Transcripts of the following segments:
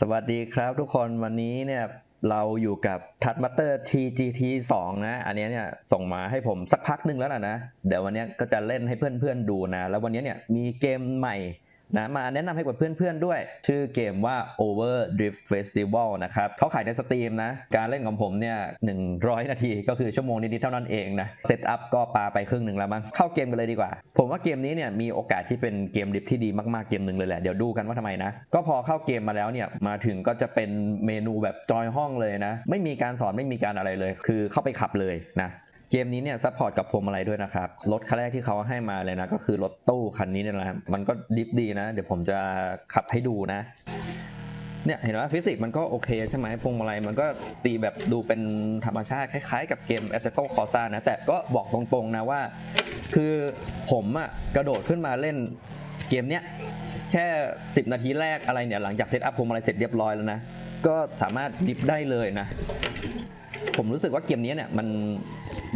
สวัสดีครับทุกคนวันนี้เนี่ยเราอยู่กับทัดมัตเตอร์ TGT 2 นะ อันนี้เนี่ยส่งมาให้ผมสักพักหนึ่งแล้วนะนะ เดี๋ยววันนี้ก็จะเล่นให้เพื่อนๆดูนะ แล้ววันนี้เนี่ยมีเกมใหม่ นะมาแนะนำให้กับเพื่อนๆด้วย ชื่อเกมว่า Over Drift Festival นะครับเขาขายในสตรีมนะ การเล่นของผมเนี่ย 100 นาทีก็คือชั่วโมงนิดๆเท่านั้นเองนะเซตอัพก็ปาไปครึ่งหนึ่งแล้วมั้งเข้าเกมกันเลยดีกว่า ผมว่าเกมนี้เนี่ยมีโอกาสที่เป็นเกมดิฟที่ดีมากๆเกมหนึ่งเลยแหละ เดี๋ยวดูกันว่าทำไมนะ ก็พอเข้าเกมมาแล้วเนี่ยมาถึงก็จะเป็นเมนูแบบจอยห้องเลยนะ ไม่มีการสอนไม่มีการอะไรเลย คือเข้าไปขับเลยนะ เกมนี้เนี่ยซัพพอร์ตกับพวงมาลัยด้วยนะครับ รถคันแรกที่เขาให้มาเลยนะ ก็คือรถตู้คันนี้เนี่ยนะมันก็ดิฟดีนะ เดี๋ยวผมจะขับให้ดูนะเนี่ยเห็นไหมฟิสิกส์มันก็โอเคใช่ไหมพวงมาลัยมันก็ตีแบบดูเป็นธรรมชาติคล้ายๆกับเกม a s s e t o Corsa นะ แต่ก็บอกตรงๆนะว่า คือผมอะกระโดดขึ้นมาเล่นเกมเนี้ยแค่ 10 นาทีแรกอะไรเนี่ย หลังจากเซตอัพพวงมาลัยเสร็จเรียบร้อยแล้วนะ ก็สามารถดิฟได้เลยนะ ผมรู้สึกว่าเกมนี้เนี่ยมัน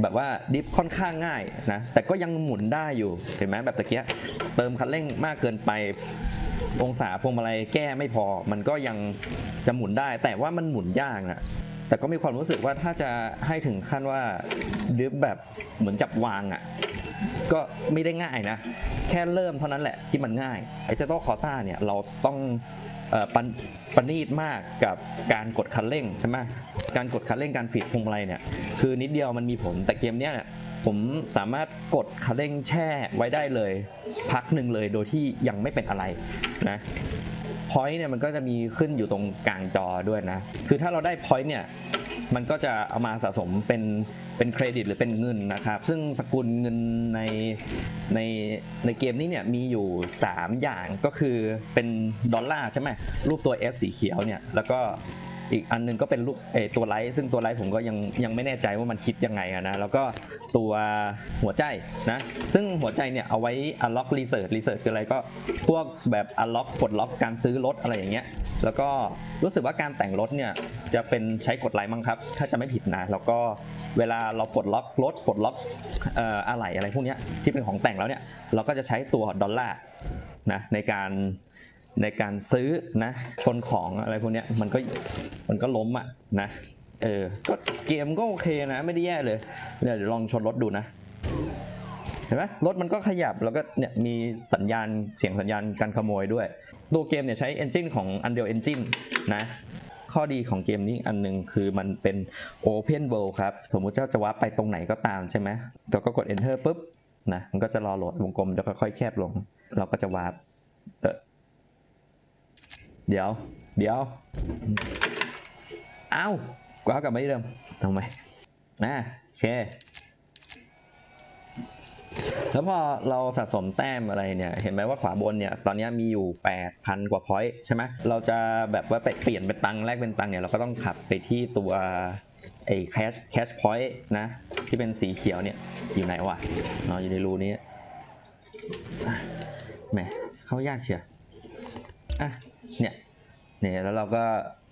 แบบว่าดิฟค่อนข้างง่ายนะแต่ก็ยังหมุนได้อยู่เห็นไหมแบบตะเกียเติมคันเร่งมากเกินไปองศาพวงมาลัยแก้ไม่พอ มันก็ยังจะหมุนได้ แต่ว่ามันหมุนยากนะแต่ก็มีความรู้สึกว่าถ้าจะให้ถึงขั้นว่าดิฟแบบเหมือนจับวางอะก็ไม่ได้ง่ายนะ แค่เริ่มเท่านั้นแหละที่มันง่ายไอเจโต้คอซ่าเนี่ยเราต้อง ปนประณีตมากกับการกดคันเร่งใช่ไหมการกดคันเร่งการฝีดพวงมาลัยเนี่ยคือนิดเดียวมันมีผลแต่เกมเนี้เนี่ยผมสามารถกดคันเร่งแช่ไว้ได้เลย พักหนึ่งเลยโดยที่ยังไม่เป็นอะไรนะพอยต์เนี่ยมันก็จะมีขึ้นอยู่ตรงกลางจอด้วยนะ คือถ้าเราได้พอยต์เนี่ย มันก็จะเอามาสะสมเป็นเป็นเครดิตหรือเป็นเงินนะครับ ซึ่งสกุลเงินในในในเกมนี้เนี่ยมีอยู่ 3 อย่างก็คือเป็นดอลลาร์ใช่ไหมรูปตัว S สีเขียวเนี่ยแล้วก็อีกอันหนึงก็เป็นรูปเอตัวไลท์ซึ่งตัวไลท์ผมก็ยังยังไม่แน่ใจว่ามันคิดยังไงนะแล้วก็ตัวหัวใจนะซึ่งหัวใจเนี่ยเอาไว้ unlock research research คืออะไรก็พวกแบบ unlock ปลดล็อกการซื้อรถอะไรอย่างเงี้ยแล้วก็รู้สึกว่าการแต่งรถเนี่ย จะเป็นใช้กดไลค์มั้งครับ ถ้าจะไม่ผิดนะ แล้วก็เวลาเราปลดล็อกรถปลดล็อกอะไหล่อะไรพวกนี้ที่เป็นของแต่งแล้วเนี่ย เราก็จะใช้ตัวดอลลาร์นะในการในการซื้อนะชนของอะไรพวกนี้มันก็มันก็ล้มอะนะเออก็เกมก็โอเคนะไม่ได้แย่เลยเนี่ยเดี๋ยวลองชนรถดูนะเห็นไหมรถมันก็ขยับแล้วก็เนี่ยมีสัญญาณเสียงสัญญาณการขโมยด้วย ตัวเกมเนี่ยใช้ Engine ของ Unreal Engine นะ ข้อดีของเกมนี้อันหนึงคือมันเป็น Open World ครับ สมมุติเจ้าจะวาร์ปไปตรงไหนก็ตามใช่ไหมเราก็กด Enter ปุ๊บนะมันก็จะรอโหลดวงกลมจะค่อยๆแคบลง เราก็จะวาร์ปเเดี๋ยว เดี๋ยวเอ้าว้ากลับมาที่เดิมทำไมนะโอเค แล้วพอเราสะสมแต้มอะไรเนี่ย เห็นไหมว่าขวาบนเนี่ย ตอนนี้มีอยู่ 8,000 กว่าพอยต์ใช่ไหมเราจะแบบว่าไปเปลี่ยนเป็นตังค์แลกเป็นตังค์เนี่ย เราก็ต้องขับไปที่ตัวไอ้แคชแคชพอยต์นะ ที่เป็นสีเขียวเนี่ย อยู่ไหนวะเนาะอยู่ในรูนี้แหมเข้ายากเชียวอะเนี่ยเนี่ยแล้วเราก็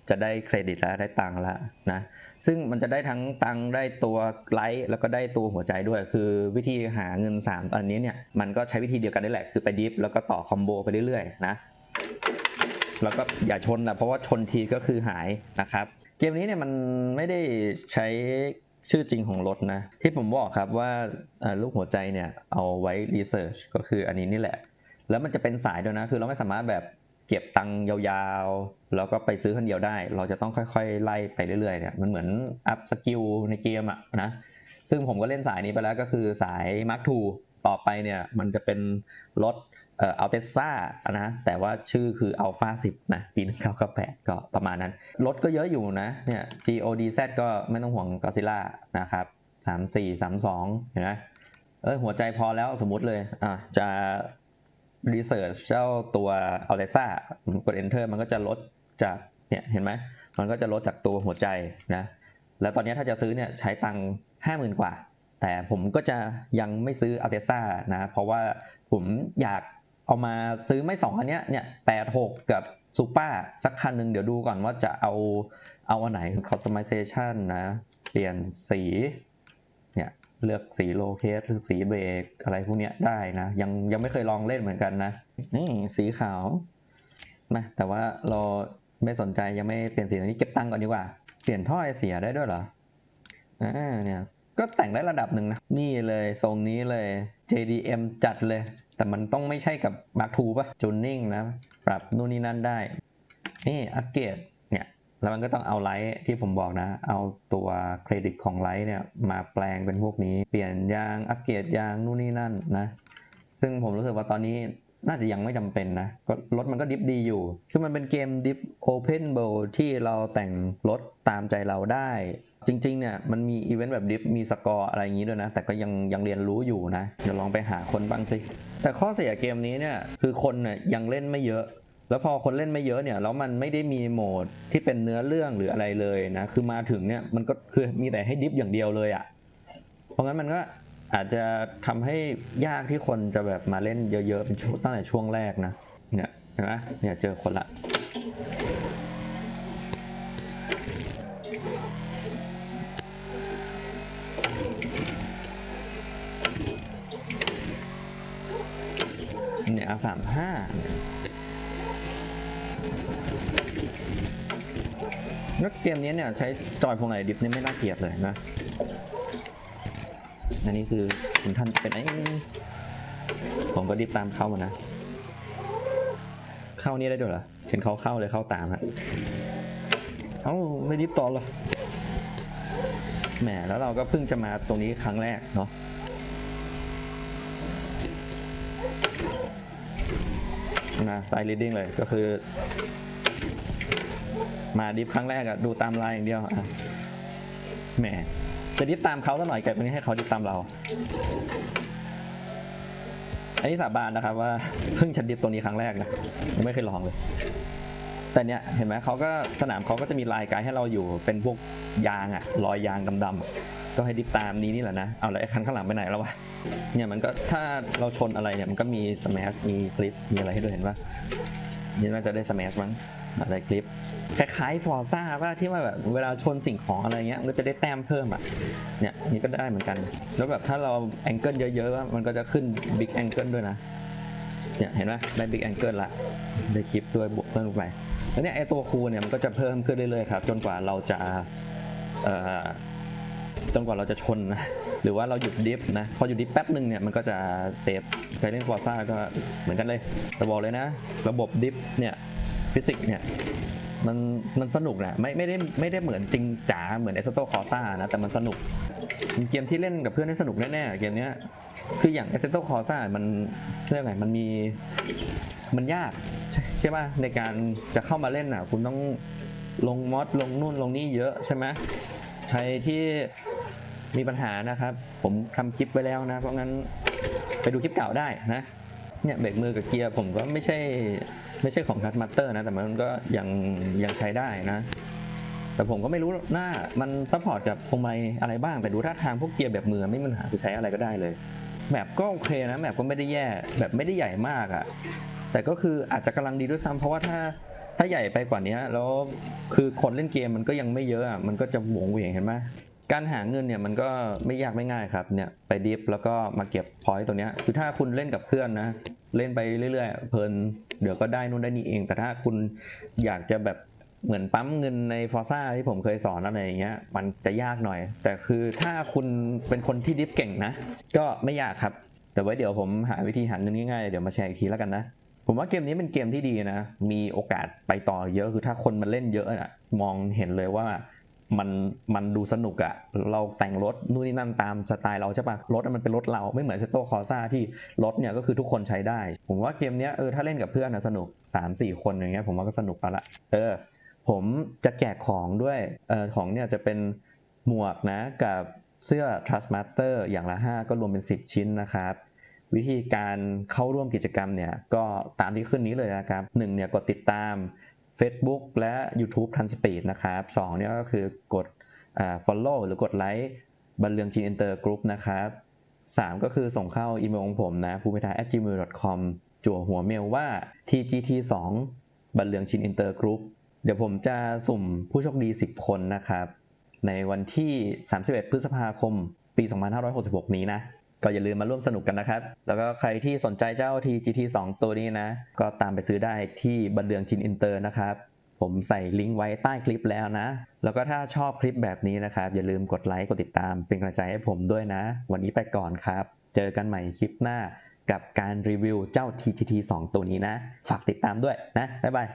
จะได้เครดิตแล้วได้ตังค์แล้วนะซึ่งมันจะได้ทั้งตังค์ได้ตัวไลท์แล้วก็ได้ตัวหัวใจด้วย คือวิธีหาเงิน3อันนี้เนี่ยมันก็ใช้วิธีเดียวกันได้แหละ คือไปดิฟแล้วก็ต่อคอมโบไปเรื่อยๆนะแล้วก็อย่าชนนะเพราะว่าชนทีก็คือหายนะครับ เกมนี้เนี่ยมันไม่ได้ใช้ชื่อจริงของรถนะ ที่ผมบอกครับว่าลูกหัวใจเนี่ยเอาไว้รีเสิร์ชก็คืออันนี้นี่แหละ แล้วมันจะเป็นสายด้วยนะ คือเราไม่สามารถแบบ เก็บตังค์ยาวๆ แล้วก็ไปซื้อคันเดียวได้ เราจะต้องค่อยๆ ไล่ไปเรื่อยๆเนี่ยมันเหมือนอัพสกิลในเกมอะนะซึ่งผมก็เล่นสายนี้ไปแล้วก็คือสาย Mark II ต่อไปเนี่ยมันจะเป็นรถเอ่ออัลเทซ่านะแต่ว่าชื่อคือ Alpha 10 นะ ปี 1998 ก็ประมาณนั้น รถก็เยอะอยู่นะเนี่ย GODZ ก็ไม่ต้องห่วง Godzilla นะครับ 34 32 เห็นไหมเออหัวใจพอแล้วสมมติเลยอะจะ research เจ้าตัว a l t e s a กด enter มันก็จะลดจากเนี่ยเห็นไหมมันก็จะลดจากตัวหัวใจนะแล้วตอนนี้ถ้าจะซื้อเนี่ยใช้ตังค์ห้าหมื่นกว่า แต่ผมก็จะยังไม่ซื้อ a l t e s a นะ เพราะว่าผมอยากเอามาซื้อไม่สองอันเนี้ยเนี่ยแปดหกกับซูเปอร์สักคันหนึ่งเดี๋ยวดูก่อนว่าจะเอาเอาอันไหน customization นะ เปลี่ยนสีเนี่ย เลือกสีโลเคสเลือกสีเบรกอะไรพวกเนี้ยได้นะ ยังยังไม่เคยลองเล่นเหมือนกันนะนี่สีขาวนะแต่ว่าเราไม่สนใจยังไม่เปลี่ยนสีอันนี้เก็บตังค์ก่อนดีกว่า เปลี่ยนท่อไอเสียได้ด้วยเหรออ่าเนี่ยก็แต่งได้ระดับหนึ่งนะนี่เลยทรงนี้เลย JDM จัดเลย แต่มันต้องไม่ใช่กับ Mark II ป่ะจูนนิ่งนะ ปรับนู่นนี่นั่นได้ นี่อัปเกรด แล้วมันก็ต้องเอาไลท์ที่ผมบอกนะ เอาตัวเครดิตของไลท์เนี่ยมาแปลงเป็นพวกนี้ เปลี่ยนยาง อัปเกรดยาง นู่นนี่นั่นนะ ซึ่งผมรู้สึกว่าตอนนี้น่าจะยังไม่จำเป็นนะก็รถมันก็ดิฟดีอยู่ คือมันเป็นเกมดิฟโอเพนเบลที่เราแต่งรถตามใจเราได้ จริง ๆ เนี่ย มันมีอีเวนต์แบบดิฟ มีสกอร์อะไรอย่างนี้ด้วยนะ แต่ก็ยังยังเรียนรู้อยู่นะ เดี๋ยวลองไปหาคนบ้างสิ แต่ข้อเสียเกมนี้เนี่ย คือคนเนี่ยยังเล่นไม่เยอะ แล้วพอคนเล่นไม่เยอะเนี่ยแล้วมันไม่ได้มีโหมดที่เป็นเนื้อเรื่องหรืออะไรเลยนะคือมาถึงเนี่ยมันก็คือมีแต่ให้ดิฟอย่างเดียวเลยอะ่ะเพราะงั้นมันก็อาจจะทำให้ยากที่คนจะแบบมาเล่นเยอะๆเป็นตั้งแต่ช่วงแรกนะเนี่ยเห็นไหมเนี่ยเจอคนละเนี่ยสามห้า แล้วเกมนี้เนี่ยใช้จอยพวงไหนดิฟนี่ไม่น่าเกลียดเลยนะ อันนี้คือคุณท่านเป็นไอ้ผมก็ดิฟตามเข้ามานะ เข้านี่ได้ด้วยเหรอเห็นเขาเข้าเลยเข้าตามฮะเอ้าไม่ดิฟต่อเหรอแหมแล้วเราก็เพิ่งจะมาตรงนี้ครั้งแรกเนาะ นะไซด์ลีดดิ้งเลยก็คือ มาดิฟครั้งแรกอะดูตามไลน์อย่างเดียวอะแหมจะดิฟตามเขาซะหน่อยแกเป็นให้เขาดิฟตามเรา อันนี้สาบานนะครับว่าเพิ่งจะดิฟตัวนี้ครั้งแรกนะยังไม่เคยลองเลย แต่เนี้ยเห็นไหมเขาก็สนามเขาก็จะมีลายไกด์ให้เราอยู่เป็นพวกยางอะรอยยางดำๆ ก็ให้ดิฟตามนี้นี่แหละนะเอาแล้วไอ้คันข้างหลังไปไหนแล้ววะเนี่ยมันก็ถ้าเราชนอะไรเนี่ยมันก็มีสแมชมีคลิปมีอะไรให้ด้วยเห็นปะนี่น่าจะได้สแมชมั้งอะไรคลิปคล้ายๆฟอร์ซ่าว่าที่ว่าแบบเวลาชนสิ่งของอะไรเงี้ยมันจะได้แต้มเพิ่มอะเนี่ยนี่ก็ได้เหมือนกัน แล้วแบบถ้าเราแองเกิลเยอะๆว่ามันก็จะขึ้นบิ๊กแองเกิลด้วยนะเนี่ยเห็นปะได้บิ๊กแองเกิลละได้คลิปด้วยบวกเพิ่มลงไปแล้วเนี่ยไอตัวคูณเนี่ยมันก็จะเพิ่มขึ้นเรื่อยๆครับจนกว่าเราจะเอ่อ จนกว่าเราจะชนนะหรือว่าเราหยุดดิฟนะพอหยุดดิฟแป๊บหนึ่งเนี่ยมันก็จะเซฟใครเล่นฟอร์ซ่าก็เหมือนกันเลยแต่บอกเลยนะ ระบบดิฟเนี่ยฟิสิกส์เนี่ยมันมันสนุกนะไม่ไม่ได้ไม่ได้เหมือนจริงจ๋าเหมือนเอสโตคอร์ซ่านะแต่มันสนุกเกมที่เล่นกับเพื่อนได้สนุกแน่ๆเกมเนี้ยคืออย่างเอสโตคอร์ซ่ามันเรื่องไงมันมีมันยากใช่ใช่ป่ะในการจะเข้ามาเล่นอะ คุณต้องลงมอดลงนู่นลงนี่เยอะใช่ไหมใครที่ มีปัญหานะครับ ผมทำคลิปไว้แล้วนะ เพราะงั้นไปดูคลิปเก่าได้นะเนี่ยเบรกมือกับเกียร์ผมก็ไม่ใช่ไม่ใช่ของคัตมาสเตอร์นะ แต่มันก็ยังยังใช้ได้นะ แต่ผมก็ไม่รู้หน้ามันซัพพอร์ตกับพวงมาลัยอะไรบ้าง แต่ดูท่าทางพวกเกียร์แบบมือไม่มีปัญหาคือใช้อะไรก็ได้เลยแมปก็โอเคนะแมปก็ไม่ได้แย่แบบไม่ได้ใหญ่มากอะ่ะแต่ก็คืออาจจะกำลังดีด้วยซ้ำเพราะว่าถ้าถ้าใหญ่ไปกว่านี้แล้วคือคนเล่นเกมมันก็ยังไม่เยอะอะมันก็จะหวงเหวี่ยงเห็นไหม การหาเงินเนี่ยมันก็ไม่ยากไม่ง่ายครับเนี่ยไปดิฟแล้วก็มาเก็บพอยต์ตัวเนี้ยคือถ้าคุณเล่นกับเพื่อนนะเล่นไปเรื่อยๆเพลินเดี๋ยวก็ได้นู่นได้นี่เอง แต่ถ้าคุณอยากจะแบบเหมือนปั๊มเงินในฟอร์ซ่าที่ผมเคยสอนอะไรอย่างเงี้ยมันจะยากหน่อย แต่คือถ้าคุณเป็นคนที่ดิฟเก่งนะ ก็ไม่ยากครับ แต่ไว้เดี๋ยวผมหาวิธีหาเงินง่ายๆเดี๋ยวมาแชร์อีกทีแล้วกันนะผมว่าเกมนี้เป็นเกมที่ดีนะ มีโอกาสไปต่อเยอะ คือถ้าคนมันเล่นเยอะอะมองเห็นเลยว่า มันมันดูสนุกอะเราแต่งรถนู่นนี่นั่นตามสไตล์เราใช่ปะรถมันเป็นรถเราไม่เหมือนเซโตคอซ่าที่รถเนี่ยก็คือทุกคนใช้ได้ ผมว่าเกมเนี้ยเออถ้าเล่นกับเพื่อนนะสนุก 3-4 คนอย่างเงี้ยผมว่าก็สนุกแล้วละเออ ผมจะแจกของด้วยเออของเนี่ยจะเป็นหมวกนะกับเสื้อ Trust Master อย่างละ 5 ก็รวมเป็น 10 ชิ้นนะครับ วิธีการเข้าร่วมกิจกรรมเนี่ยก็ตามที่ขึ้นนี้เลยนะครับหนึ่งเนี่ยกดติดตาม Facebook และ YouTube ทันสปีดนะครับสองเนี่ยก็คือกดอ follow หรือกดไลค์บันเรืองจีนอินเตอร์กรุ๊ปนะครับสามก็คือส่งเข้าอีเมลของผมนะภูมิทา at gmail.com จั่วหัวเมลว่า tgt 2 บันเรืองชินอินเตอร์กรุ๊ปเดี๋ยวผมจะสุ่มผู้โชคดี 10 คนนะครับ ในวันที่ 31 พฤษภาคม ปี 2566 นี้นะ ก็อย่าลืมมาร่วมสนุกกันนะครับ แล้วก็ใครที่สนใจเจ้า TGT 2 ตัวนี้นะ ก็ตามไปซื้อได้ที่บันเรืองจินอินเตอร์นะครับผมใส่ลิงก์ไว้ใต้คลิปแล้วนะ แล้วก็ถ้าชอบคลิปแบบนี้นะครับ อย่าลืมกดไลค์ กดติดตาม เป็นกำลังใจให้ผมด้วยนะ วันนี้ไปก่อนครับ เจอกันใหม่คลิปหน้ากับการรีวิวเจ้า TTT 2 ตัวนี้นะ ฝากติดตามด้วยนะ บ๊ายบาย